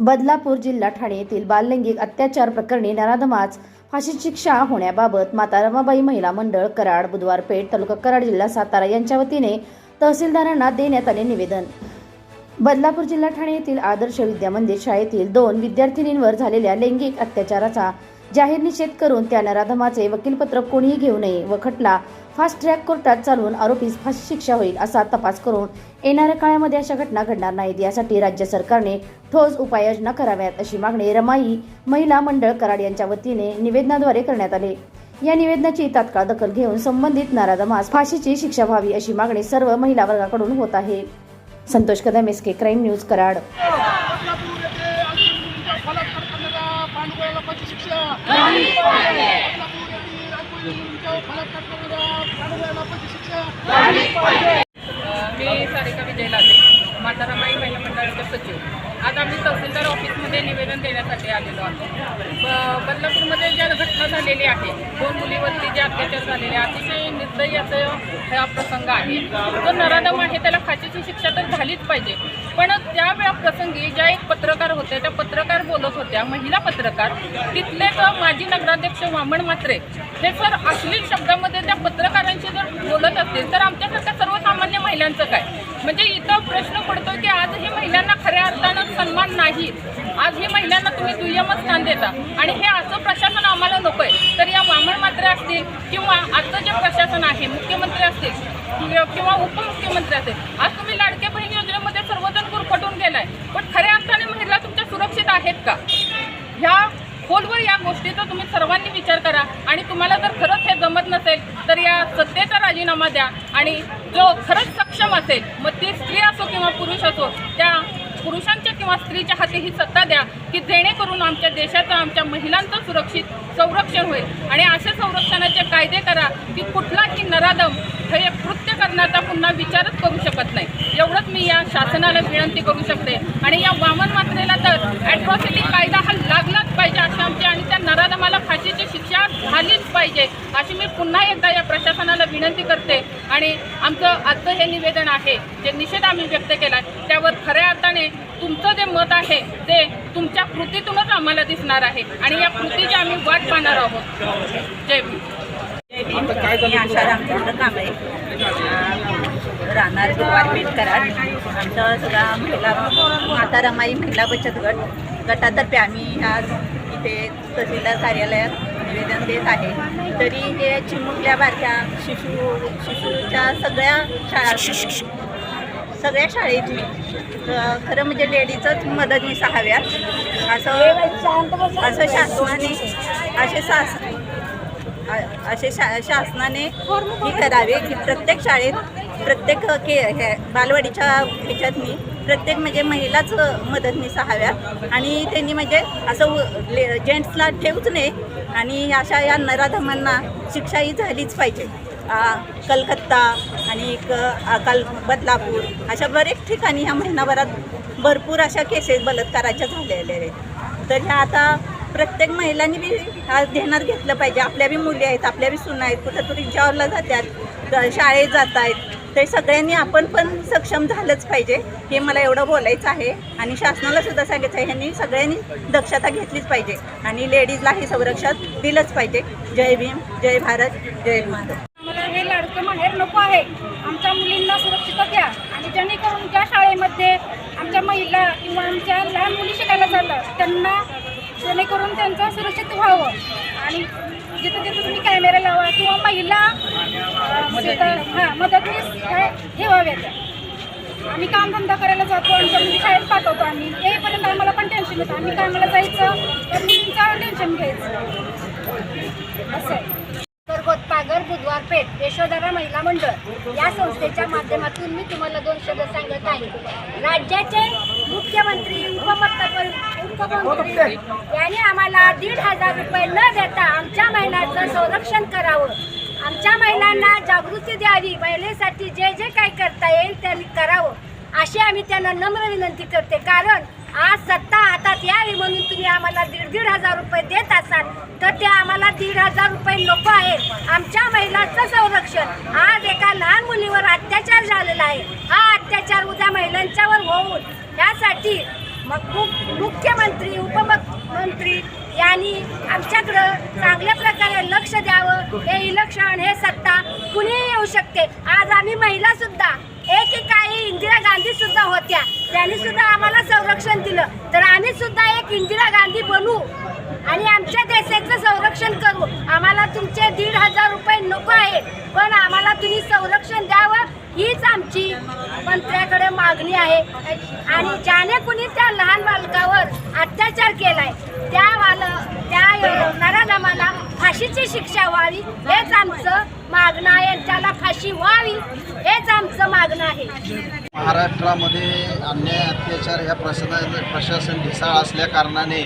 बदलापूर जिल्हा ठाणे येथील बाललैंगिक अत्याचार प्रकरणी नराधमाच फाशीची शिक्षा होण्याबाबत माता रमाबाई महिला मंडळ कराड बुधवार पेठ तालुका कराड जिल्हा सातारा यांच्या वतीने तहसीलदारांना देण्यात आले निवेदन. बदलापूर जिल्हा ठाणे येथील आदर्श विद्या मंदिर शाळेतील दोन विद्यार्थिनींवर झालेल्या लैंगिक अत्याचाराचा जाहीर निषेध करून त्या नराधमाचे वकीलपत्र कोणीही घेऊ नये व खटला फास्ट ट्रॅक कोर्टात चालवून आरोपीस फाशी शिक्षा होईल असा तपास करून येणाऱ्या काळामध्ये अशा घटना घडणार नाहीत. यासाठी राज्य सरकारने ठोस उपाययोजना कराव्यात अशी मागणी रमाई महिला मंडळ कराड यांच्या वतीने निवेदनाद्वारे करण्यात आले. या निवेदनाची तात्काळ दखल घेऊन संबंधित नराधमास फाशीची शिक्षा व्हावी अशी मागणी सर्व महिला वर्गाकडून होत आहे. Santosh Kadam S K crime news Karad. शिक्षा. मी सारिका विजय लाले मातारामाई महिला मंडळाचे सचिव. आज आम्ही तहसीलदार ऑफिसमध्ये निवेदन देण्यासाठी आलेलो आहोत. बदलापूरमध्ये ज्या घटना झालेली आहे दोन मुलीवरती जे अत्याचार झालेले अतिशय निर्दयी असं हा प्रसंग आहे. जो नराधम आहे त्याला खाचीची शिक्षा तर झालीच पाहिजे. पण त्यावेळा प्रसंगी ज्या एक पत्रकार होत्या होत्या महिला पत्रकार तिथलेच माजी नगराध्यक्ष वामन मात्रे हे सर अश्लील शब्दामध्ये त्या पत्रकारांशी जर बोलत असतील तर आमच्यासारख्या सर्वसामान्य महिलांचं काय? म्हणजे इथं प्रश्न पडतो की आजही महिलांना खऱ्या अर्थानं सन्मान नाही. आज ही महिलांना तुम्ही दुय्यमच स्थान देता. आणि हे असं प्रशासन आम्हाला नकोय. तर या वामन मात्रे असतील किंवा आजचं जे प्रशासन आहे मुख्यमंत्री असतील किंवा- किंवा उपमुख्यमंत्री असतील आज तुम्ही लाडके बहीण योजनेमध्ये सर्वजण गुरफटून गेलाय. पण खऱ्या अर्थाने महिला तुमच्या सुरक्षित आहेत का? ह्या खोलवर या गोष्टीचा तुम्ही सर्वांनी विचार करा. आणि तुम्हाला जर खरंच हे जमत नसेल तर या सत्तेचा राजीनामा द्या. आणि जो खरंच सक्षम असेल मग ती स्त्री असो किंवा पुरुष असो त्या पुरुषांच्या किंवा स्त्रीच्या हाती ही सत्ता द्या की जेणेकरून आमच्या देशाचं आमच्या महिलांचं सुरक्षित संरक्षण होईल. आणि असे संरक्षणाचे कायदे करा की कुठलाही नरादम हे कृत्य करण्याचा पुन्हा विचारच करू शकत नाही. एवढंच मी या शासनाला विनंती करू शकते. आणि या वामन मात्रेला तर ॲट्रॉसिटी कायदा हा लागला पाहिजे अशी आमची आणि त्या नराधमाला फाशीची शिक्षा झालीच पाहिजे. अशी मी पुन्हा एकदा या प्रशासनाला विनंती करते आणि आमचं आजचं हे निवेदन आहे जे निषेध आम्ही व्यक्त केला त्यावर खऱ्या अर्थाने तुमचं जे मत आहे ते तुमच्या कृतीतूनच आम्हाला दिसणार आहे आणि या कृतीची आम्ही वाट पाहणार आहोत. जय भीम. मी आशा रामचंद्र कांबळे राहणार दुवारपेठ कराड आमचा सगळा महिला माता रमाई महिला बचत गट. गटातर्फे आम्ही आज इथे तहसीलदार कार्यालयात निवेदन देत आहे. तरी हे चिमुकल्या बारक्या शिशु शिशूच्या सगळ्या शाळा सगळ्या शाळेतली खरं म्हणजे लेडीजच मदतनीस हव्यात असं असं शासनाने असे शास असे शा शासनाने हे करावे की प्रत्येक शाळेत प्रत्येक के हे बालवाडीच्या ह्याच्यातनी प्रत्येक म्हणजे महिलाच मदतनीस हव्यात आणि त्यांनी म्हणजे असं ले जेंट्सला ठेवूच नये. आणि अशा या नराधमांना शिक्षा ही झालीच पाहिजे. कलकत्ता आणि क काल बदलापूर अशा बरेच ठिकाणी ह्या महिनाभरात भरपूर अशा केसेस बलात्काराच्या झालेल्या आहेत. तर ह्या आता प्रत्येक महिलांनी बी हा ध्यानात घेतलं पाहिजे. आपल्या बी मुली आहेत आपल्या बी सुना आहेत कुठं तुरी जॉबला जातात शाळेत जात आहेत ते सगळ्यांनी आपण पण सक्षम झालंच पाहिजे. हे मला एवढं बोलायचं आहे. आणि शासनाला सुद्धा सांगायचं आहे ह्यांनी सगळ्यांनी दक्षता घेतलीच पाहिजे. आणि लेडीजला हे संरक्षण दिलंच पाहिजे. जय भीम जय भारत जय महाराज हे लाडकं माहेर नको आहे. आमच्या मुलींना सुरक्षित द्या. आणि जेणेकरून ज्या शाळेमध्ये आमच्या महिला किंवा आमच्या लहान मुली शिकायला जातात त्यांना जेणेकरून त्यांचं सुरक्षित व्हावं. आणि जिथं तिथं तुम्ही कॅमेरा लावा किंवा महिला हां मदतनीस काय हे व्हाव्या त्या आम्ही कामधंदा करायला जातो आमच्या मुली शाळेत पाठवतो आम्ही. येईपर्यंत आम्हाला पण टेन्शन येतं. आम्ही कामाला जायचं तर मुलींचं टेन्शन घ्यायचं. असं आहे. अंतर्गत पागर बुधवार पेठ यशोधरा महिला मंडळ. या संस्थेच्या माध्यमातून मी तुम्हाला दोन शब्द सांगत आहे. राज्याचे मुख्यमंत्री याने आम्हाला दीड हजार रुपये न देता आमच्या महिलांचं संरक्षण करावं. आमच्या महिलांना जागृती द्यावी महिलेसाठी जे जे काही करता येईल त्यांनी करावं. अशी आम्ही त्यांना नम्र विनंती करते. कारण आज सत्ता हातात यावी म्हणून तुम्ही आम्हाला दीड दीड हजार रुपये देत असाल तर ते आम्हाला दीड हजार रुपये नको आहे. आमच्या महिलांचं संरक्षण. आज एका लहान मुलीवर अत्याचार झालेला आहे. हा अत्याचार उद्या महिलांच्यावर होऊन यासाठी मग मुख्यमंत्री उपमुख्यमंत्री यांनी आमच्याकडं चांगल्या प्रकारे लक्ष द्यावं हे इलेक्शन हे सत्ता कुणीही येऊ शकते. आज आम्ही महिला सुद्धा एकेकाळी इंदिरा गांधी सुद्धा होत्या. त्यांनी सुद्धा आम्हाला संरक्षण दिलं. तर आम्ही सुद्धा एक इंदिरा गांधी बनू आणि आमच्या देशाचं संरक्षण करू. आम्हाला तुमचे दीड हजार रुपये नको आहे पण आम्हाला तुम्ही संरक्षण द्यावं. हीच आमची मंत्र्याकडे मागणी आहे. आणि ज्याने कुणी त्या लहान बालकावर अत्याचार केलाय त्या वाल त्या मला फाशीची शिक्षा व्हावी हेच आमचं मागणं आहे त्याला फाशी व्हावी हेच आमचं मागणं आहे. महाराष्ट्रामध्ये अन्याय अत्याचार ह्या प्रशासन प्रशासन ढिसाळ असल्या कारणाने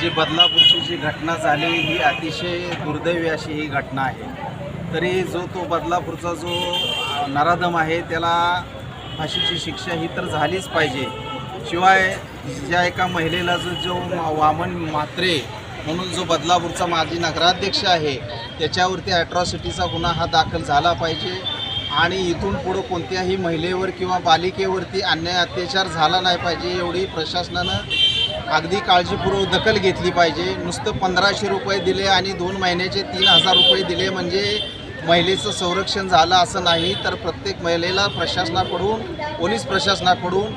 जी बदलापूरची जी घटना झाली ही अतिशय दुर्दैवी अशी ही घटना आहे. तरी जो तो बदलापूरचा जो नराधम आहे त्याला फाशीची शिक्षा ही तर झालीच पाहिजे. शिवाय ज्या एका महिलेला जो जो वामन म्हात्रे म्हणून जो बदलापूरचा माजी नगराध्यक्ष आहे त्याच्यावरती ॲट्रॉसिटीचा गुन्हा हा दाखल झाला पाहिजे. आणि इथून पुढं कोणत्याही महिलेवर किंवा बालिकेवरती अन्याय अत्याचार झाला नाही पाहिजे एवढी प्रशासनानं अगदी काळजीपूर्वक दखल घेतली पाहिजे. नुसतं पंधराशे रुपये दिले आणि दोन महिन्याचे तीन हजार रुपये दिले म्हणजे महिलेचं संरक्षण झालं असं नाही तर प्रत्येक महिलेला प्रशासनाकडून पोलीस प्रशासनाकडून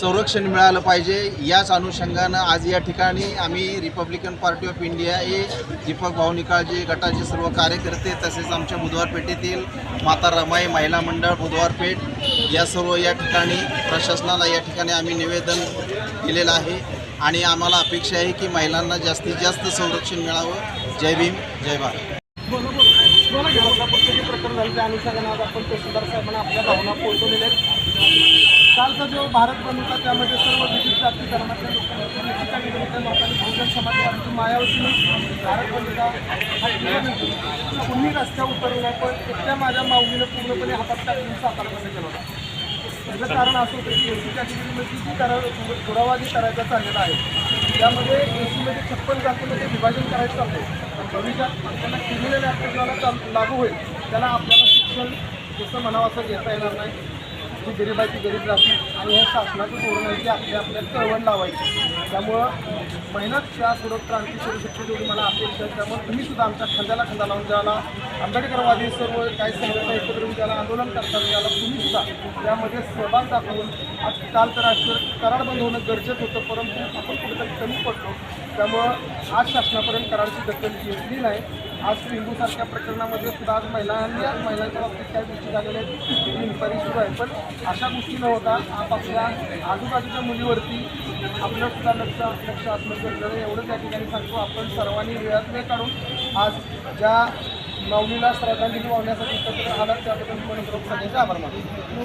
संरक्षण मिळालं पाहिजे. याच अनुषंगानं आज या ठिकाणी आम्ही रिपब्लिकन पार्टी ऑफ इंडिया हे दीपक भावनिकाळजी गटाचे सर्व कार्यकर्ते तसेच आमच्या बुधवार पेठेतील माता रमाई महिला मंडळ बुधवार पेठ या सर्व या ठिकाणी प्रशासनाला या ठिकाणी आम्ही निवेदन दिलेलं आहे. आणि आम्हाला अपेक्षा आहे की महिलांना जास्तीत जास्त संरक्षण मिळावं. जय भीम जय भारत. जे अनुषंगाने आज आपण तहसीलदार साहेबांना आपल्या भावना पोहोचवलेल्या आहेत. कालचा जो भारत बंद होता त्यामध्ये सर्व विविध जाती धर्माच्या लोकांनी विविध लोकांनी बहुजन समाजवादी मायावतीने भारत बंदचा हा कुणी रस्त्यावर उतरलं पण एकट्या माझ्या माऊलीनं पूर्णपणे हातात टाकून सातारा बंद केला होता त्याचं कारण असं होतं की एसी कॅटेगरीमध्ये किती करा पुरावा करायचा चाललेला आहे. त्यामध्ये एसीमध्ये छप्पन जातीमध्ये विभाजन करायचं चालतं भविष्यात आपल्याला क्रिमिनल ॲक्ट लागू होईल. त्याला आपल्याला शिक्षण जसं म्हणावं असं घेता येणार नाही जी गरीब गरीब राहतील आणि हे शासनाचं धोरण आहे की आपल्या आपल्याला कळवण लावायची. त्यामुळं मेहनत त्या सुरत क्रांती करू शकते तेवढी मला अपेक्षा आहे. त्यामुळे तुम्ही सुद्धा आमच्या खांद्याला खांदा लावून ज्याला आंबेडकरवादी सर्व काही संघटना एकत्र येऊन ज्याला आंदोलन करता त्याला तुम्ही सुद्धा त्यामध्ये सहभाग दाखवून आज काल तर करार बंद होणं गरजेचं होतं परंतु आपण कुठेतरी कमी पडतो त्यामुळं आज शासनापर्यंत करारची दखल घेतली नाही. आज हिंदूसारख्या प्रकरणामध्ये सुद्धा आज महिलांनी आज महिलांच्या बाबतीत काही गोष्टी झालेल्या आहेत. इन्क्वायरी सुरू आहे. पण अशा गोष्टी न होता आपापल्या आजूबाजूच्या मुलीवरती आपलं सुद्धा लक्ष लक्ष असणं गरजेचं एवढंच या ठिकाणी सांगतो. आपण सर्वांनी वेळात वेळ काढून आज ज्या माऊलीला श्रद्धांजली वाहण्यासाठी एकत्र आलात त्याबद्दल पण सगळ्यांचे आभार मानतो.